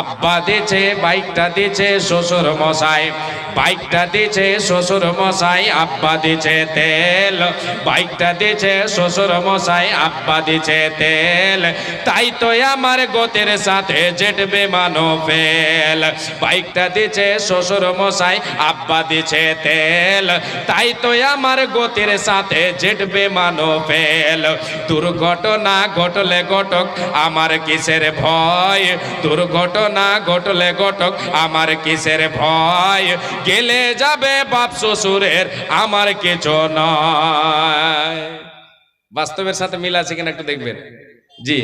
আব্বা দিয়েছে, বাইকটা দিয়েছে শ্বশুর মশাই। বাইকটা দিয়েছে শ্বশুর মশাই, আব্বা দিয়েছে তেল। বাইকটা দিয়েছে শ্বশুর মশাই, আব্বা দিয়েছে তেল। তাই তো আমার গতের সাথে জেটবে মানো ফেল বাইকটা দিয়েছে শ্বশুর মশাই, আব্বা দিয়েছে তেল। তাই তো আমার গতির সাথে জেটবে মানো ফেল দুর্ঘটনা ঘটলে ঘটক আমার কিসের ভয়? দুর্ঘটনা ঘটলে ঘটক, আমার কিসের ভয়? গেলে যাবে বাপ শ্বশুরের, আমার কিছু নয়। বাস্তবের সাথে মিল আছে কিনা একটু দেখবেন। জি।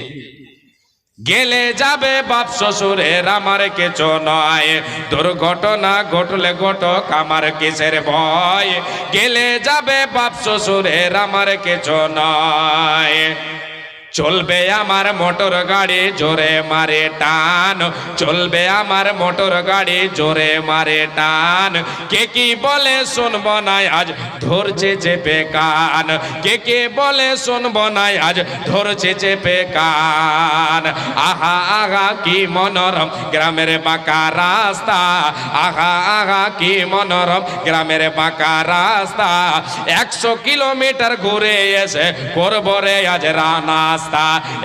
গেলে যাবে বাপ শ্বশুরের, আমার কিছু নয়। দুর্ঘটনা ঘটলে ঘটক, আমার কিসের ভয়? গেলে যাবে বাপ শ্বশুরের, আমার কিছু নয়। চলবে আমার মোটর গাড়ি জোরে মারে টান। চলবে আমার মোটর গাড়ি জোরে মারে টান। কে কি বলে শুনব না আজ ধরছে চেপে কান কে কে বলে শুনব না আজ ধরছে চেপে কান আহা আহা, কি মনোরম গ্রামের বাঁকা রাস্তা। আহা আহা, কি মনোরম গ্রামের বাঁকা রাস্তা। একশো কিলোমিটার ঘুরে এসে করব রে আজ রানাস্তা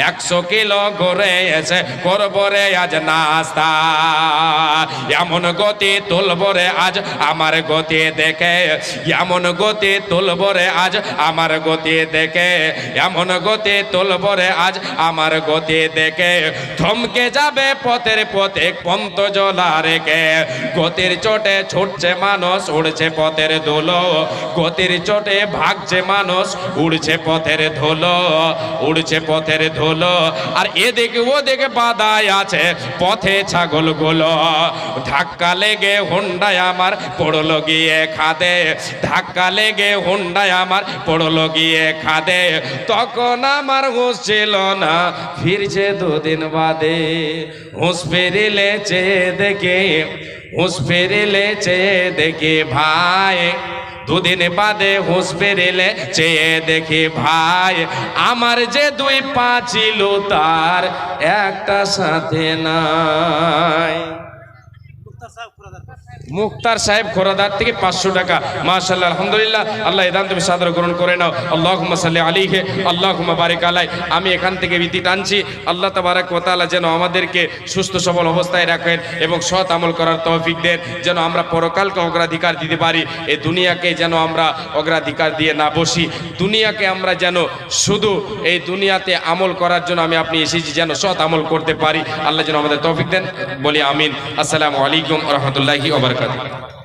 একশো কিলো ঘুরে এসে করব রে আজ নাস্তা। এমন গতি তুলবো রে আজ আমার গতি দেখে, এমন গতি তুলবো রে আজ আমার গতি দেখে, এমন গতি তুলবো রে আজ আমার গতি দেখে। থমকে যাবে পথের পথে পন্ত জলা রেখে। গতির চোটে ছুটছে মানুষ, উড়ছে পথের ধুলো। গতির চোটে ভাগছে মানুষ, উড়ছে পথের ধুলো। উড়ছে পথের ধুলো। আর এদিকে ওদিকে বাদায় আছে পথে ছাগলগুলো ধাক্কা লেগে হুন্ডায় আমার পড়ল গিয়ে খাদে। ধাক্কা লেগে হুন্ডায় আমার পড়ল গিয়ে খাদে। তখন আমার হুঁশ ছিল না, ফিরছে দুদিন বাদে। হুঁশ ফিরিলে চেয়ে দেখে, হুঁশ ফিরিলে চেয়ে দেখে ভাই। দুদিন বাদে হুঁশ ফিরিলে চেয়ে দেখি ভাই। আমার যে দুই পা ছিল তার একটা সাথে নাই। মুক্তার সাহেব খোরাদার থেকে পাঁচশো টাকা। মাশাল্লাহ আলহামদুলিল্লাহ। আল্লাহ এদান তুমি সাদর গ্রহণ করে নাও। আল্লাহ সাল্লি আলিহে আল্লাহ বারিক আলাই। আমি এখান থেকে বিধি টানছি। আল্লাহ তাবারাক ওতালা যেন আমাদেরকে সুস্থ, সবল অবস্থায় রাখেন এবং সৎ আমল করার তৌফিক দেন, যেন আমরা পরকালকে অগ্রাধিকার দিতে পারি। এই দুনিয়াকে যেন আমরা অগ্রাধিকার দিয়ে না বসি। দুনিয়াকে আমরা যেন শুধু এই দুনিয়াতে আমল করার জন্য আমি আপনি এসেছি, যেন সৎ আমল করতে পারি। আল্লাহ যেন আমাদের তৌফিক দেন। বলি আমিন। আসসালামু আলাইকুম রহমতুল্লাহি ওবরকাত